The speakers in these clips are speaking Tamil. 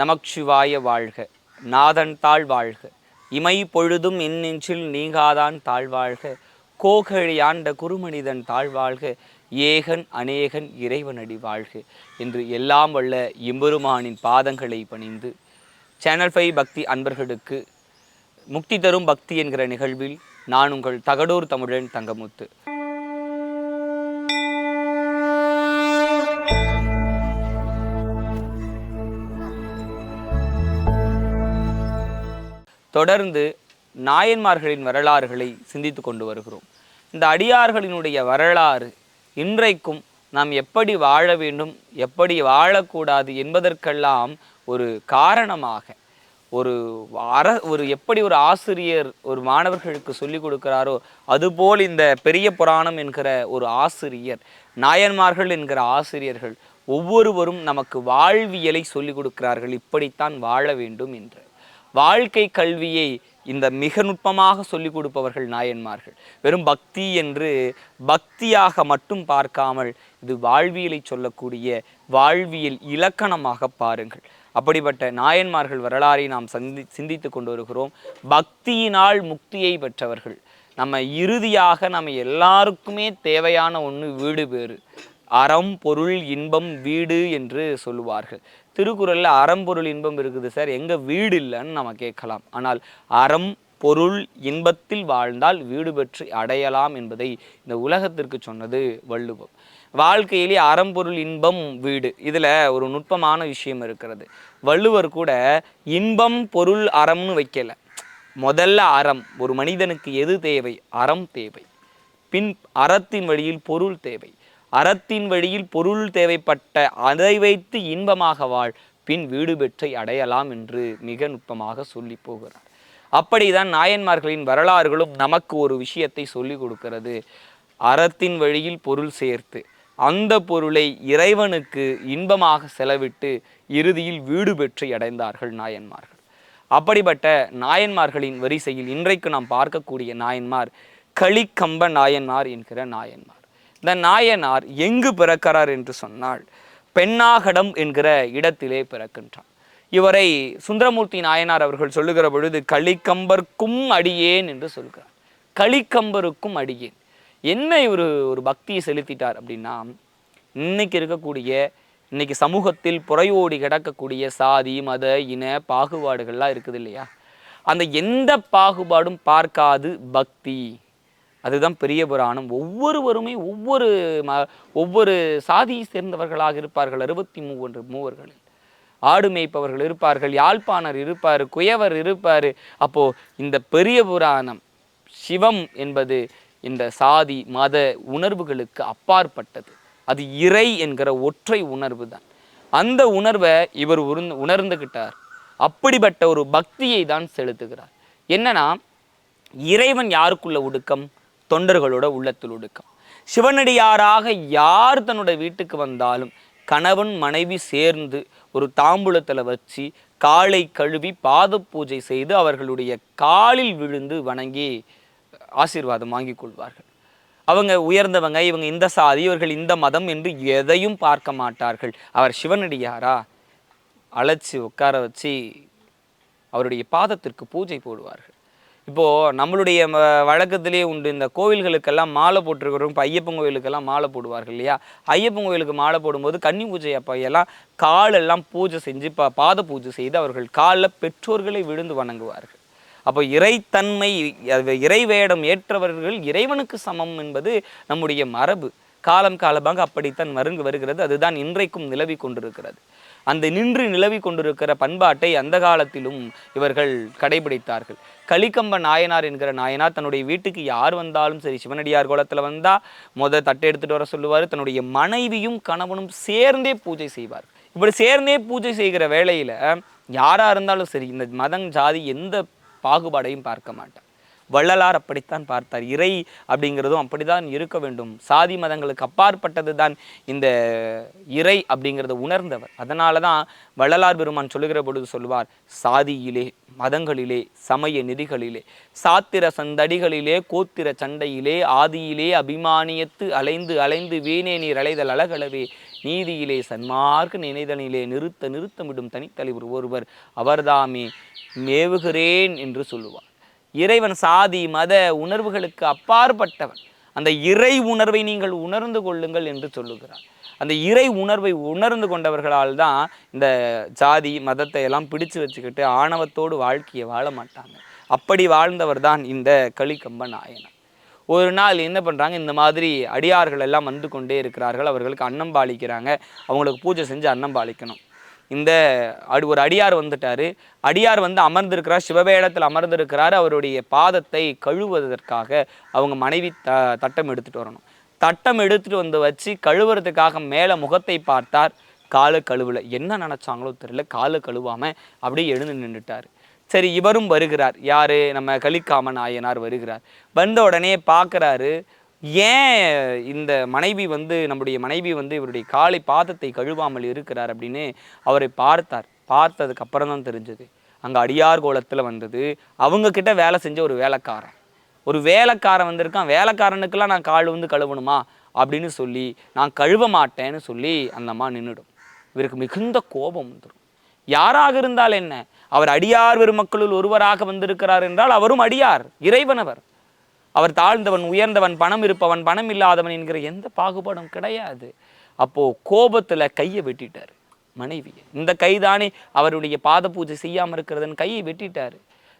நமச்சிவாய வாழ்க. நாதன் தாழ் வாழ்க. இமை பொழுதும் என் நெஞ்சில் நீங்காதான் தாழ்வாழ்க கோகழி ஆண்ட குருமனிதன் தாழ்வாழ்க ஏகன் அநேகன் இறைவனடி வாழ்க. என்று எல்லாம் வல்ல எம்பெருமானின் பாதங்களை பணிந்து சேனல் ஃபைவ் பக்தி அன்பர்களுக்கு முக்தி தரும் பக்தி என்கிற நிகழ்வில் நான் உங்கள் தகடூர் தமிழன் தங்கமுத்து. தொடர்ந்து நாயன்மார்களின் வரலாறுகளை சிந்தித்து கொண்டு வருகிறோம். இந்த அடியார்களினுடைய வரலாறு இன்றைக்கும் நாம் எப்படி வாழ வேண்டும் எப்படி வாழக்கூடாது என்பதற்கெல்லாம் ஒரு காரணமாக ஒரு அற ஒரு எப்படி ஒரு ஆசிரியர் ஒரு மாணவர்களுக்கு சொல்லிக் கொடுக்கிறாரோ அதுபோல் இந்த பெரிய புராணம் என்கிற ஒரு ஆசிரியர் நாயன்மார்கள் என்கிற ஆசிரியர்கள் ஒவ்வொருவரும் நமக்கு வாழ்வியலை சொல்லிக் கொடுக்கிறார்கள் இப்படித்தான் வாழ வேண்டும் என்று. வாழ்க்கை கல்வியை இந்த மிக நுட்பமாக சொல்லிக் கொடுப்பவர்கள் நாயன்மார்கள். வெறும் பக்தி என்று பக்தியாக மட்டும் பார்க்காமல் இது வாழ்வியலை சொல்லக்கூடிய வாழ்வியல் இலக்கணமாக பாருங்கள். அப்படிப்பட்ட நாயன்மார்கள் வரலாறை நாம் சந்தி சிந்தித்து கொண்டு வருகிறோம். பக்தியினால் முக்தியை பெற்றவர்கள். நம்ம இறுதியாக நம்ம எல்லாருக்குமே தேவையான ஒன்று வீடு பேறு. அறம் பொருள் இன்பம் வீடு என்று சொல்லுவார்கள். திருக்குறளில் அறம்பொருள் இன்பம் இருக்குது சார். எங்கள் வீடு இல்லைன்னு நம்ம கேட்கலாம். ஆனால் அறம் பொருள் இன்பத்தில் வாழ்ந்தால் வீடு பெற்று அடையலாம் என்பதை இந்த உலகத்திற்கு சொன்னது வள்ளுவம். வாழ்க்கையிலே அறம்பொருள் இன்பம் வீடு. இதில் ஒரு நுட்பமான விஷயம் இருக்கிறது. வள்ளுவர் கூட இன்பம் பொருள் அறம்னு வைக்கல. முதல்ல அறம். ஒரு மனிதனுக்கு எது தேவை? அறம் தேவை. பின் அறத்தின் வழியில் பொருள் தேவை. அறத்தின் வழியில் பொருள் தேவைப்பட்ட அதை வைத்து இன்பமாக வாழ் பின் வீடு பெற்றை அடையலாம் என்று மிக நுட்பமாக சொல்லி போகிறார். அப்படிதான் நாயன்மார்களின் வரலாறுகளும் நமக்கு ஒரு விஷயத்தை சொல்லி கொடுக்கிறது. அறத்தின் வழியில் பொருள் சேர்த்து அந்த பொருளை இறைவனுக்கு இன்பமாக செலவிட்டு இறுதியில் வீடு பெற்றை அடைந்தார்கள் நாயன்மார்கள். அப்படிப்பட்ட நாயன்மார்களின் வரிசையில் இன்றைக்கு நாம் பார்க்கக்கூடிய நாயன்மார் களிக்கம்ப நாயன்மார் என்கிற நாயன்மார். இந்த நாயனார் எங்கு பிறக்கிறார் என்று சொன்னால் பெண்ணாகடம் என்கிற இடத்திலே பிறக்கின்றார் இவரை சுந்தரமூர்த்தி நாயனார் அவர்கள் சொல்லுகிற பொழுது களிக்கம்பர்க்கும் அடியேன் என்று சொல்கிறார். களிக்கம்பருக்கும் அடியேன். என்ன இவர் ஒரு பக்தியை செலுத்திட்டார் அப்படின்னா இன்னைக்கு இருக்கக்கூடிய இன்னைக்கு சமூகத்தில் புறையோடி கிடக்கக்கூடிய சாதி மத இன பாகுபாடுகள்லாம் இருக்குது இல்லையா? அந்த எந்த பாகுபாடும் பார்க்காது பக்தி. அதுதான் பெரிய புராணம். ஒவ்வொருவருமே ஒவ்வொரு ம ஒவ்வொரு சாதியை சேர்ந்தவர்களாக இருப்பார்கள். அறுபத்தி மூன்று மூவர்களில். ஆடு மேய்ப்பவர்கள் இருப்பார்கள் யாழ்ப்பாணர் இருப்பார் குயவர் இருப்பார். அப்போது இந்த பெரிய புராணம் சிவம் என்பது இந்த சாதி மத உணர்வுகளுக்கு அப்பாற்பட்டது. அது இறை என்கிற ஒற்றை உணர்வு தான் அந்த உணர்வை இவர் உணர்ந்து உணர்ந்துகிட்டார். அப்படிப்பட்ட ஒரு பக்தியை தான் செலுத்துகிறார். என்னன்னா இறைவன் யாருக்குள்ள ஒடுக்கம்? தொண்டர்களோட உள்ளத்தில் ஒடுக்கம். சிவனடியாராக யார் தன்னுடைய வீட்டுக்கு வந்தாலும் கணவன் மனைவி சேர்ந்து ஒரு தாம்பூலத்தில் வச்சு காலை கழுவி பாத பூஜை செய்து அவர்களுடைய காலில் விழுந்து வணங்கி ஆசீர்வாதம் வாங்கி கொள்வார்கள். அவங்க உயர்ந்தவங்க இவங்க இந்த சாதி இவர்கள் இந்த மதம் என்று எதையும் பார்க்க மாட்டார்கள். அவர் சிவனடியாரா? அழைச்சி உட்கார வச்சு அவருடைய பாதத்திற்கு பூஜை போடுவார்கள். இப்போது நம்மளுடைய வழக்கத்திலேயே உண்டு இந்த கோவில்களுக்கெல்லாம் மாலை போட்டிருக்கிறோம் இப்போ ஐயப்பன் கோவிலுக்கெல்லாம் மாலை போடுவார்கள் இல்லையா? ஐயப்பன் கோவிலுக்கு மாலை போடும்போது கன்னி பூஜை அப்போ எல்லாம் காலெல்லாம் பூஜை செஞ்சு பா பாத பூஜை செய்து அவர்கள் காலில் பெற்றோர்களை விழுந்து வணங்குவார்கள். அப்போ இறைத்தன்மை அது இறை வேடம் ஏற்றவர்கள் இறைவனுக்கு சமம் என்பது நம்முடைய மரபு. காலம் காலமாக அப்படித்தான் மருங்கு வருகிறது. அதுதான் இன்றைக்கும் நிலவி கொண்டிருக்கிறது. அந்த நின்று நிலவி கொண்டிருக்கிற பண்பாட்டை அந்த காலத்திலும் இவர்கள் கடைபிடித்தார்கள். கலிக்கம்ப நாயனார் என்கிற நாயனார் தன்னுடைய வீட்டுக்கு யார் வந்தாலும் சரி சிவனடியார் கோலத்தில் வந்தால் முத தட்டை எடுத்துகிட்டு வர சொல்லுவார். தன்னுடைய மனைவியும் கணவனும் சேர்ந்தே பூஜை செய்வார் இப்படி சேர்ந்தே பூஜை செய்கிற வேளையில் யாராக இருந்தாலும் சரி இந்த மதம் ஜாதி எந்த பாகுபாடையும் பார்க்க மாட்டார். வள்ளலார் அப்படித்தான் பார்த்தார். இறை அப்படிங்கிறதும் அப்படிதான் இருக்க வேண்டும். சாதி மதங்களுக்கு அப்பாற்பட்டது தான் இந்த இறை அப்படிங்கிறத உணர்ந்தவர். அதனால தான் வள்ளலார் பெருமான் சொல்லுகிற பொழுது சொல்வார் சாதியிலே மதங்களிலே சமய நெறிகளிலே சாத்திர சந்தடிகளிலே கோத்திர சண்டையிலே ஆதியிலே அபிமானியத்து அலைந்து அலைந்து வீணே நீர் அலைதல் அழகளவே நீதியிலே சன்மார்க்க நினைதனிலே நிறுத்த நிறுத்தமிடும் தனித்தலைவர் ஒருவர் அவர்தாமே மேவுகிறேன் என்று சொல்லுவார். இறைவன் சாதி மத உணர்வுகளுக்கு அப்பாற்பட்டவன். அந்த இறை உணர்வை நீங்கள் உணர்ந்து கொள்ளுங்கள் என்று சொல்லுகிறார். அந்த இறை உணர்வை உணர்ந்து கொண்டவர்களால் தான் இந்த ஜாதி மதத்தை எல்லாம் பிடிச்சு வச்சுக்கிட்டு ஆணவத்தோடு வாழ்க்கையை வாழ மாட்டாங்க. அப்படி வாழ்ந்தவர் தான் இந்த கலிக்கம்ப நாயனர் ஒரு நாள் என்ன பண்ணுறாங்க இந்த மாதிரி அடியார்கள் எல்லாம் வந்து கொண்டே இருக்கிறார்கள். அவர்களுக்கு அன்னம் பாலிக்கிறாங்க. அவங்களுக்கு பூஜை செஞ்சு அன்னம் பாலிக்கணும். இந்த அடி ஒரு அடியார் வந்துட்டார். அடியார் வந்து அமர்ந்திருக்கிறார் சிவவேடத்தில் அமர்ந்திருக்கிறார். அவருடைய பாதத்தை கழுவுவதற்காக அவங்க மனைவி த தட்டம் எடுத்துகிட்டு வரணும். தட்டம் எடுத்துட்டு வந்து வச்சு கழுவுறதுக்காக மேலே முகத்தை பார்த்தார். காலு கழுவல. என்ன நினச்சாங்களோ தெரியல. காலு கழுவாமல் அப்படியே எழுந்து நின்றுட்டார். சரி இவரும் வருகிறார். யார்? நம்ம கலிக்காம நாயனார் வருகிறார். வந்த உடனே பார்க்குறாரு. ஏன் இந்த மனைவி வந்து நம்முடைய மனைவி வந்து இவருடைய காலை பாதத்தை கழுவாமல் இருக்கிறார் அப்படின்னு அவரை பார்த்தார். பார்த்ததுக்கு அப்புறம் தான் தெரிஞ்சது. அங்கே அடியார் கோலத்தில் வந்தது. அவங்கக்கிட்ட வேலை செஞ்ச ஒரு வேலைக்காரன். ஒரு வேலைக்காரன் வந்திருக்கான். வேலைக்காரனுக்கெல்லாம் நான் கால் வந்து கழுவணுமா? அப்படின்னு சொல்லி நான் கழுவ மாட்டேன்னு சொல்லி அந்த அம்மா நின்றுடும் இவருக்கு மிகுந்த கோபம் வந்துடும் யாராக இருந்தால் என்ன? அவர் அடியார் பெருமக்களுள் ஒருவராக வந்திருக்கிறார் என்றால் அவரும் அடியார் இறைவனவர் அவர் தாழ்ந்தவன் உயர்ந்தவன் பணம் இருப்பவன் பணம் இல்லாதவன் என்கிற எந்த பாகுபாடும் கிடையாது. அப்போ கோபத்தில் கையை வெட்டிட்டார் மனைவியை. இந்த கைதானே அவருடைய பாத பூஜை செய்யாமல் இருக்கிறதுன்னு கையை வெட்டிட்டார்.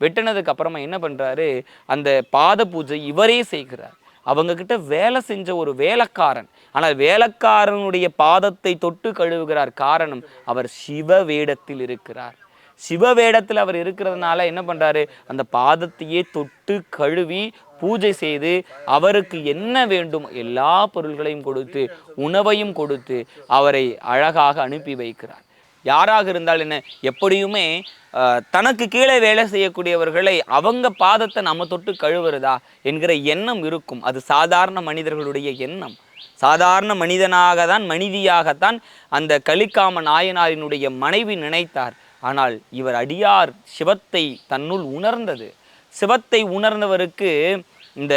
வெட்டினதுக்கு அப்புறமா என்ன பண்ணுறாரு அந்த பாத பூஜை இவரே செய்கிறார். அவங்கக்கிட்ட வேலை செஞ்ச ஒரு வேலைக்காரன். ஆனால் வேலைக்காரனுடைய பாதத்தை தொட்டு கழுவுகிறார் காரணம் அவர் சிவ வேடத்தில் இருக்கிறார். சிவ வேடத்தில் அவர் இருக்கிறதுனால என்ன பண்ணுறாரு அந்த பாதத்தையே தொட்டு கழுவி பூஜை செய்து அவருக்கு என்ன வேண்டும் எல்லா பொருள்களையும் கொடுத்து உணவையும் கொடுத்து அவரை அழகாக அனுப்பி வைக்கிறார். யாராக இருந்தால் என்ன எப்படியுமே தனக்கு கீழே வேலை செய்யக்கூடியவர்களை அவங்க பாதத்தை நம்ம தொட்டு கழுவுறதா என்கிற எண்ணம் இருக்கும். அது சாதாரண மனிதர்களுடைய எண்ணம். சாதாரண மனிதனாக தான் மனிதியாகத்தான் அந்த கலிக்காம நாயனாரினுடைய மனைவி நினைத்தார். ஆனால் இவர் அடியார் சிவத்தை தன்னுள் உணர்ந்தது. சிவத்தை உணர்ந்தவருக்கு இந்த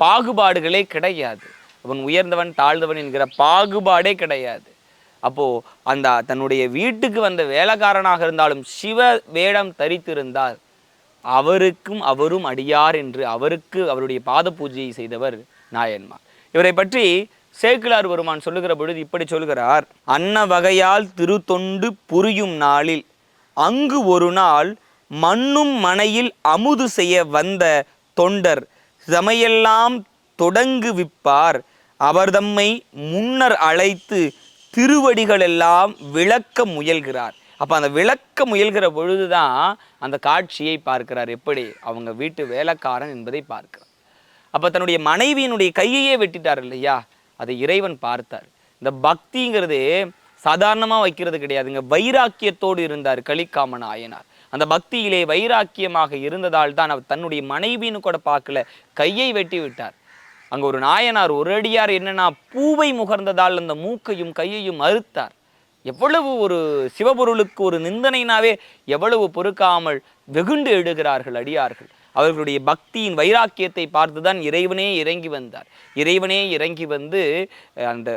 பாகுபாடுகளே கிடையாது. அவன் உயர்ந்தவன் தாழ்ந்தவன் என்கிற பாகுபாடே கிடையாது. அப்போது அந்த தன்னுடைய வீட்டுக்கு வந்த வேலைக்காரனாக இருந்தாலும் சிவ வேடம் தரித்திருந்தால் அவருக்கும் அவரும் அடியார் என்று அவருக்கு அவருடைய பாத பூஜையை செய்தவர் நாயன்மார். இவரை பற்றி சேக்கிலார் பெருமான் சொல்லுகிற பொழுது இப்படி சொல்கிறார் அன்ன வகையால் திருத்தொண்டு புரியும் நாளில் அங்கு ஒரு நாள் மண்ணும் மனையில் அமுது செய்ய வந்த தொண்டர் சமையெல்லாம் தொடங்கு விப்பார் அவர்தம்மை முன்னர் அழைத்து திருவடிகளெல்லாம் விளக்க முயல்கிறார். அப்போ அந்த விளக்க முயல்கிற பொழுதுதான் அந்த காட்சியை பார்க்கிறார். எப்படி? அவங்க வீட்டு வேலைக்காரன் என்பதை பார்க்கிறார். அப்போ தன்னுடைய மனைவியினுடைய கையையே வெட்டிட்டார் இல்லையா? அதை இறைவன் பார்த்தார். இந்த பக்திங்கிறது சாதாரணமாக வைக்கிறது கிடையாதுங்க. வைராக்கியத்தோடு இருந்தார் கலிக்காமன் நாயனார். அந்த பக்தியிலே வைராக்கியமாக இருந்ததால் தான் அவர் தன்னுடைய மனைவின்னு கூட பார்க்கல கையை வெட்டி விட்டார். அங்கே ஒரு நாயனார் ஒரு அடியார் என்னன்னா பூவை முகர்ந்ததால் அந்த மூக்கையும் கையையும் அறுத்தார். எவ்வளவு ஒரு சிவபொருளுக்கு ஒரு நிந்தனைனாவே எவ்வளவு பொறுக்காமல் வெகுண்டு எழுகிறார்கள் அடியார்கள். அவர்களுடைய பக்தியின் வைராக்கியத்தை பார்த்துதான் இறைவனே இறங்கி வந்தார். இறைவனே இறங்கி வந்து அந்த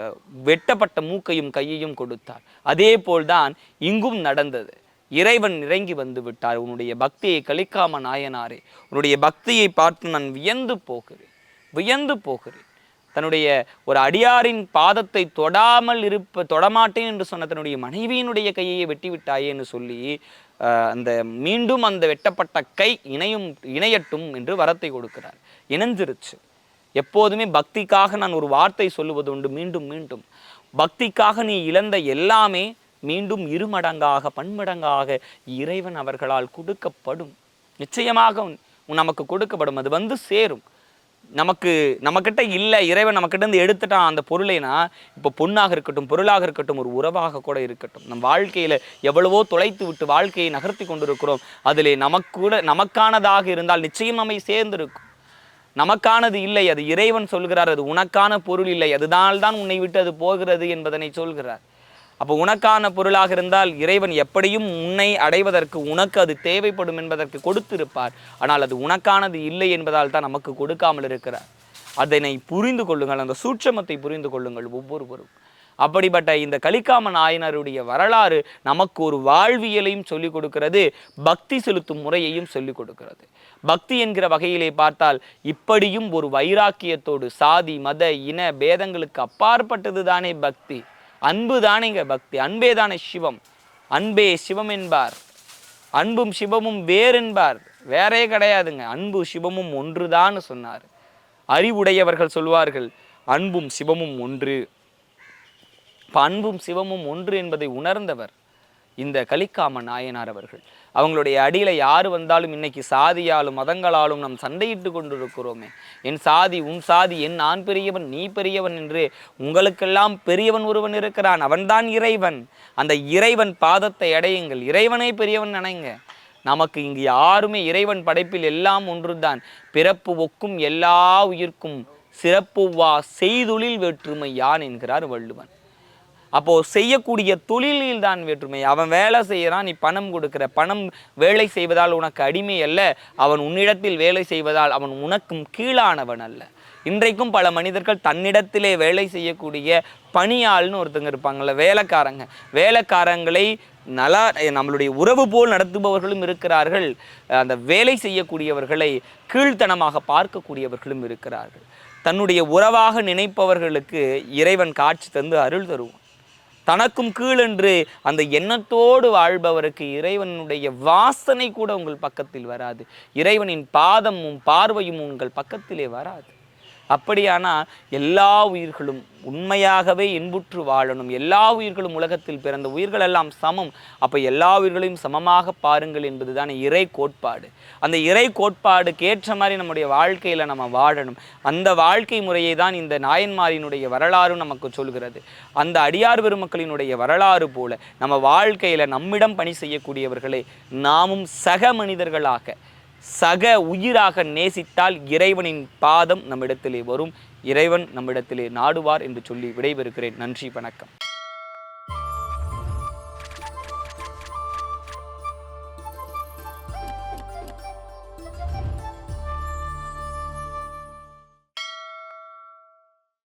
வெட்டப்பட்ட மூக்கையும் கையையும் கொடுத்தார். அதே போல்தான் இங்கும் நடந்தது. இறைவன் இறங்கி வந்து விட்டார். உன்னுடைய பக்தியை கழிக்காம நாயனாரே. உன்னுடைய பக்தியை பார்த்து நான் வியந்து போகிறேன். வியந்து போகிறேன். தன்னுடைய ஒரு அடியாரின் பாதத்தை தொடாமல் இருப்ப தொடமாட்டேன் என்று சொன்ன தன்னுடைய மனைவியினுடைய கையை வெட்டி விட்டாயே என்று சொல்லி அந்த மீண்டும் அந்த வெட்டப்பட்ட கை இணையும் இணையட்டும் என்று வரத்தை கொடுக்கிறார். இணைஞ்சிருச்சு. எப்போதுமே பக்திக்காக நான் ஒரு வார்த்தை சொல்லுவது உண்டு. மீண்டும் மீண்டும். பக்திக்காக நீ இழந்த எல்லாமே மீண்டும் இருமடங்காக பன்மடங்காக இறைவன் அவர்களால் கொடுக்கப்படும். நிச்சயமாக நமக்கு கொடுக்கப்படும். அது வந்து சேரும். நமக்கு நம்மக்கிட்ட இல்லை. இறைவன் நம்மக்கிட்ட இருந்து எடுத்துட்டான் அந்த பொருளைனா இப்போ பொண்ணாக இருக்கட்டும் பொருளாக இருக்கட்டும் ஒரு உறவாக கூட இருக்கட்டும். நம் வாழ்க்கையில் எவ்வளவோ தொலைத்து விட்டு வாழ்க்கையை நகர்த்தி கொண்டிருக்கிறோம். அதிலே நமக்கூட நமக்கானதாக இருந்தால் நிச்சயம் நம்மை சேர்ந்திருக்கும். நமக்கானது இல்லை. அது இறைவன் சொல்கிறார். அது உனக்கான பொருள் இல்லை. அதுதான் தான் உன்னை விட்டு அது போகிறது என்பதனை சொல்கிறார். அப்போ உனக்கான பொருளாக இருந்தால் இறைவன் எப்படியும் உன்னை அடைவதற்கு உனக்கு அது தேவைப்படும் என்பதற்கு கொடுத்திருப்பார். ஆனால் அது உனக்கானது இல்லை என்பதால் தான் நமக்கு கொடுக்காமல் இருக்கிறார். அதனை புரிந்து கொள்ளுங்கள் அந்த சூட்சமத்தை புரிந்து கொள்ளுங்கள் ஒவ்வொருவரும். அப்படிப்பட்ட இந்த கலிக்காம நாயனருடைய வரலாறு நமக்கு ஒரு வாழ்வியலையும் சொல்லிக் கொடுக்கிறது பக்தி செலுத்தும் முறையையும் சொல்லிக் கொடுக்கிறது. பக்தி என்கிற வகையிலே பார்த்தால் இப்படியும் ஒரு வைராக்கியத்தோடு சாதி மத இன பேதங்களுக்கு அப்பாற்பட்டது தானே பக்தி. அன்பு தானேங்க பக்தி அன்பே தானே சிவம் அன்பே சிவம் என்பார். அன்பும் சிவமும் வேறென்பார். வேறே கிடையாதுங்க அன்பு சிவமும் ஒன்றுதான்னு சொன்னார். அறிவுடையவர்கள் சொல்வார்கள் அன்பும் சிவமும் ஒன்று. இப்போ அன்பும் சிவமும் ஒன்று என்பதை உணர்ந்தவர் இந்த கலிக்காம நாயனார் அவர்கள். அவங்களுடைய அடியில் யார் வந்தாலும் இன்னைக்கு சாதியாலும் மதங்களாலும் நாம் சண்டையிட்டு கொண்டிருக்கிறோமே. என் சாதி உன் சாதி என் நான் பெரியவன் நீ பெரியவன் என்று உங்களுக்கெல்லாம் பெரியவன் ஒருவன் இருக்கிறான். அவன்தான் இறைவன். அந்த இறைவன் பாதத்தை அடையுங்கள். இறைவனே பெரியவன் நினைங்க. நமக்கு இங்கு யாருமே இறைவன் படைப்பில் எல்லாம் ஒன்றுதான். பிறப்பு ஒக்கும் எல்லா உயிர்க்கும் சிறப்புவா செய்தொழில் வேற்றுமை யான் என்கிறார் வள்ளுவன். அப்போது செய்யக்கூடிய தொழிலில் தான் வேற்றுமை. அவன் வேலை செய்கிறான் நீ பணம் கொடுக்கிற. பணம் வேலை செய்வதால் உனக்கு அடிமை அல்ல. அவன் உன்னிடத்தில் வேலை செய்வதால் அவன் உனக்கும் கீழானவன் அல்ல. இன்றைக்கும் பல மனிதர்கள் தன்னிடத்திலே வேலை செய்யக்கூடிய பணியாள்னு ஒருத்தங்க இருப்பாங்கல்ல வேலைக்காரங்க. வேலைக்காரங்களை நல்லா நம்மளுடைய உறவு போல் நடத்துபவர்களும் இருக்கிறார்கள். அந்த வேலை செய்யக்கூடியவர்களை கீழ்த்தனமாக பார்க்கக்கூடியவர்களும் இருக்கிறார்கள். தன்னுடைய உறவாக நினைப்பவர்களுக்கு இறைவன் காட்சி தந்து அருள் தருவான். தனக்கும் கீழென்று அந்த எண்ணத்தோடு வாழ்பவருக்கு இறைவனுடைய வாசனை கூட உங்கள் பக்கத்தில் வராது. இறைவனின் பாதமும் பார்வையும் உங்கள் பக்கத்திலே வராது. அப்படியானால் எல்லா உயிர்களும் உண்மையாகவே இன்புற்று வாழணும். எல்லா உயிர்களும் உலகத்தில் பிறந்த உயிர்கள் எல்லாம் சமம். அப்போ எல்லா உயிர்களையும் சமமாக பாருங்கள் என்பதுதான் இறை கோட்பாடு. அந்த இறை கோட்பாடுக்கு ஏற்ற மாதிரி நம்முடைய வாழ்க்கையில் நம்ம வாழணும். அந்த வாழ்க்கை முறையை தான் இந்த நாயன்மாரினுடைய வரலாறு நமக்கு சொல்கிறது. அந்த அடியார் பெருமக்களினுடைய வரலாறு போல நம்ம வாழ்க்கையில் நம்மிடம் பணி செய்யக்கூடியவர்களை நாமும் சக மனிதர்களாக சக உயிராக நேசித்தால் இறைவனின் பாதம் நம்மிடத்திலே வரும். இறைவன் நம்மிடத்திலே நாடுவார் என்று சொல்லி விடைபெறுகிறேன். நன்றி வணக்கம்.